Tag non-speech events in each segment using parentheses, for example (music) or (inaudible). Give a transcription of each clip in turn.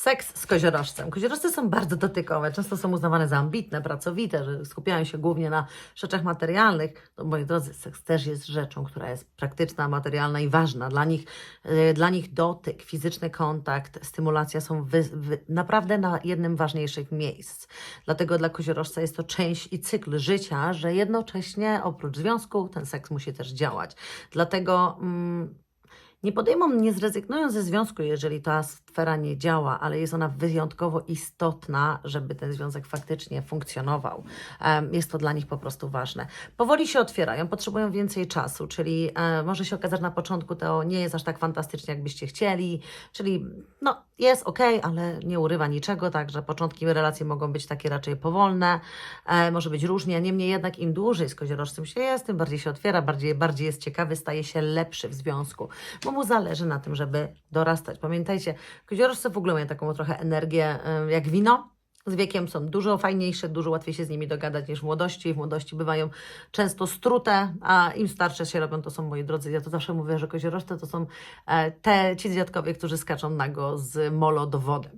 Seks z koziorożcem. Koziorożce są bardzo dotykowe, często są uznawane za ambitne, pracowite, że skupiają się głównie na rzeczach materialnych. No, moi drodzy, seks też jest rzeczą, która jest praktyczna, materialna i ważna. Dla nich, yy, dla nich dotyk, fizyczny kontakt, stymulacja są wy, wy, naprawdę na jednym ważniejszych miejsc. Dlatego dla koziorożca jest to część i cykl życia, że jednocześnie oprócz związku ten seks musi też działać. Dlatego... Mm, nie podejmą, nie zrezygnują ze związku, jeżeli ta sfera nie działa, ale jest ona wyjątkowo istotna, żeby ten związek faktycznie funkcjonował. Jest to dla nich po prostu ważne. Powoli się otwierają, potrzebują więcej czasu, czyli e, może się okazać na początku to nie jest aż tak fantastycznie, jakbyście chcieli, czyli no jest ok, ale nie urywa niczego, także początki relacji mogą być takie raczej powolne, e, może być różnie, niemniej jednak im dłużej z koziorożcem się jest, tym bardziej się otwiera, bardziej, bardziej jest ciekawy, staje się lepszy w związku, bo mu zależy na tym, żeby dorastać. Pamiętajcie, koziorożce w ogóle mają taką trochę energię jak wino, z wiekiem są dużo fajniejsze, dużo łatwiej się z nimi dogadać niż w młodości. W młodości bywają często strute, a im starsze się robią, to są moi drodzy. Ja to zawsze mówię, że koziorożce to są e, te ci dziadkowie, którzy skaczą nago z molo do wody.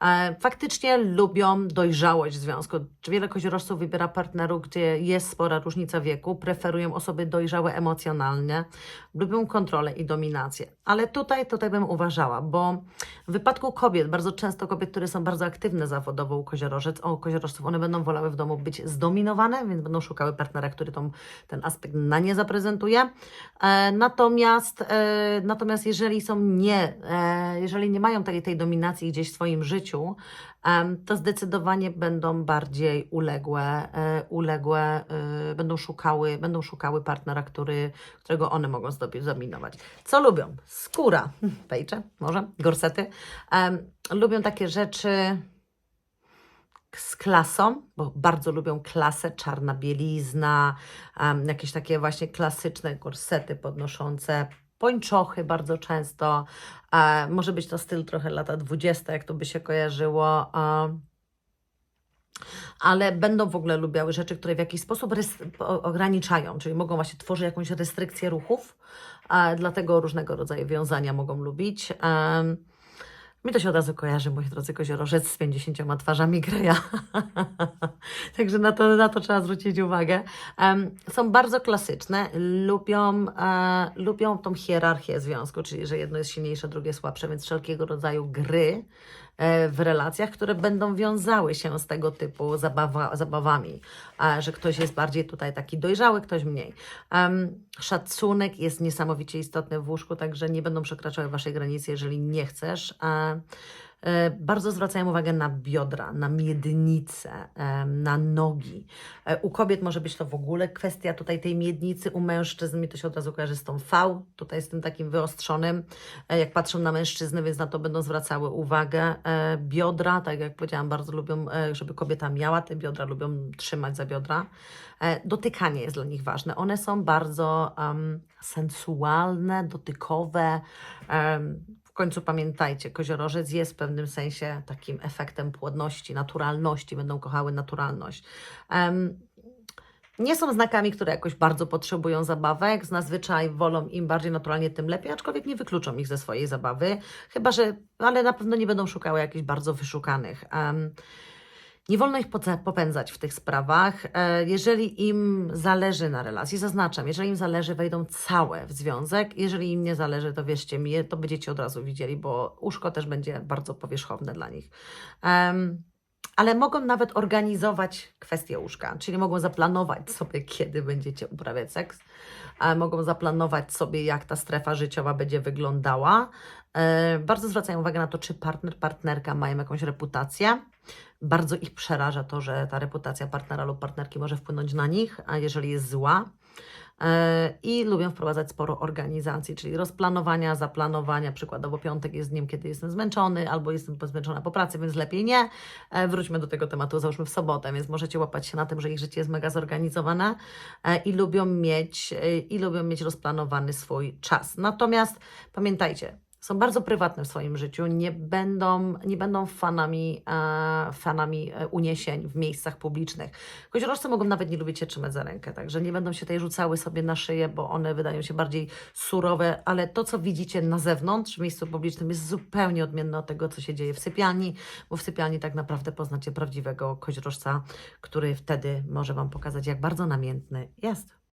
E, faktycznie lubią dojrzałość w związku. Wiele koziorożców wybiera partnerów, gdzie jest spora różnica wieku, preferują osoby dojrzałe emocjonalnie, lubią kontrolę i dominację. Ale tutaj, tutaj bym uważała, bo w wypadku kobiet, bardzo często kobiet, które są bardzo aktywne zawodowo koziorożec, o koziorożców, one będą wolały w domu być zdominowane, więc będą szukały partnera, który tą, ten aspekt na nie zaprezentuje. E, natomiast, e, natomiast jeżeli są nie, e, jeżeli nie mają tej, tej dominacji gdzieś w swoim życiu, em, to zdecydowanie będą bardziej uległe, e, uległe e, będą szukały, będą szukały partnera, który, którego one mogą zdominować. Co lubią? Skóra, (laughs) pejcze, może, gorsety. Em, lubią takie rzeczy z klasą, bo bardzo lubią klasę, czarna bielizna, em, jakieś takie właśnie klasyczne gorsety podnoszące, pończochy bardzo często. E, może być to styl trochę lata 20, jak to by się kojarzyło. E, ale będą w ogóle lubiały rzeczy, które w jakiś sposób ograniczają, czyli mogą właśnie tworzyć jakąś restrykcję ruchów, e, dlatego różnego rodzaju wiązania mogą lubić. Em, mi to się od razu kojarzy, moi drodzy koziorożec z 50 twarzami Greya. (laughs) Także na to, na to trzeba zwrócić uwagę. Em, są bardzo klasyczne, lubią, e, lubią tą hierarchię związku, czyli że jedno jest silniejsze, drugie słabsze, więc wszelkiego rodzaju gry e, w relacjach, które będą wiązały się z tego typu zabawa, zabawami, e, że ktoś jest bardziej tutaj taki dojrzały, ktoś mniej. Em, szacunek jest niesamowicie istotny w łóżku, także nie będą przekraczały Waszej granicy, jeżeli nie chcesz. E, e, Bardzo zwracają uwagę na biodra, na miednicę, em, na nogi. E, U kobiet może być to w ogóle kwestia tutaj tej miednicy, u mężczyzn mi to się od razu kojarzy z tą V, tutaj z tym takim wyostrzonym, e, jak patrzą na mężczyznę, więc na to będą zwracały uwagę. E, Biodra, tak jak powiedziałam, bardzo lubią, e, żeby kobieta miała te biodra, lubią trzymać za biodra. E, Dotykanie jest dla nich ważne. One są bardzo em, sensualne, dotykowe. w końcu pamiętajcie, koziorożec jest w pewnym sensie takim efektem płodności, naturalności, będą kochały naturalność. Em, nie są znakami, które jakoś bardzo potrzebują zabawek. Z wolą im bardziej naturalnie, tym lepiej, aczkolwiek nie wykluczą ich ze swojej zabawy. Chyba, że, ale na pewno nie będą szukały jakichś bardzo wyszukanych. Em, nie wolno ich popędzać w tych sprawach. E, Jeżeli im zależy na relacji, zaznaczam, jeżeli im zależy, wejdą całe w związek. Jeżeli im nie zależy, to wierzcie mi, to będziecie od razu widzieli, bo łóżko też będzie bardzo powierzchowne dla nich. Ale mogą nawet organizować kwestię łóżka, czyli mogą zaplanować sobie, kiedy będziecie uprawiać seks, mogą zaplanować sobie, jak ta strefa życiowa będzie wyglądała. E, Bardzo zwracają uwagę na to, czy partner, partnerka mają jakąś reputację. Bardzo ich przeraża to, że ta reputacja partnera lub partnerki może wpłynąć na nich, a jeżeli jest zła. E, I lubią wprowadzać sporo organizacji, czyli rozplanowania, zaplanowania. Przykładowo piątek jest dniem, kiedy jestem zmęczony, albo jestem zmęczona po pracy, więc lepiej nie. E, Wróćmy do tego tematu, załóżmy w sobotę, więc możecie łapać się na tym, że ich życie jest mega zorganizowane e, i lubią mieć, i lubią mieć rozplanowany swój czas. Natomiast pamiętajcie, są bardzo prywatne w swoim życiu, nie będą, nie będą fanami, e, fanami e, uniesień w miejscach publicznych. Koziorożce mogą nawet nie lubić się trzymać za rękę, także nie będą się tutaj rzucały sobie na szyję, bo one wydają się bardziej surowe, ale to, co widzicie na zewnątrz, w miejscu publicznym, jest zupełnie odmienne od tego, co się dzieje w sypialni, bo w sypialni tak naprawdę poznacie prawdziwego koziorożca, który wtedy może Wam pokazać, jak bardzo namiętny jest.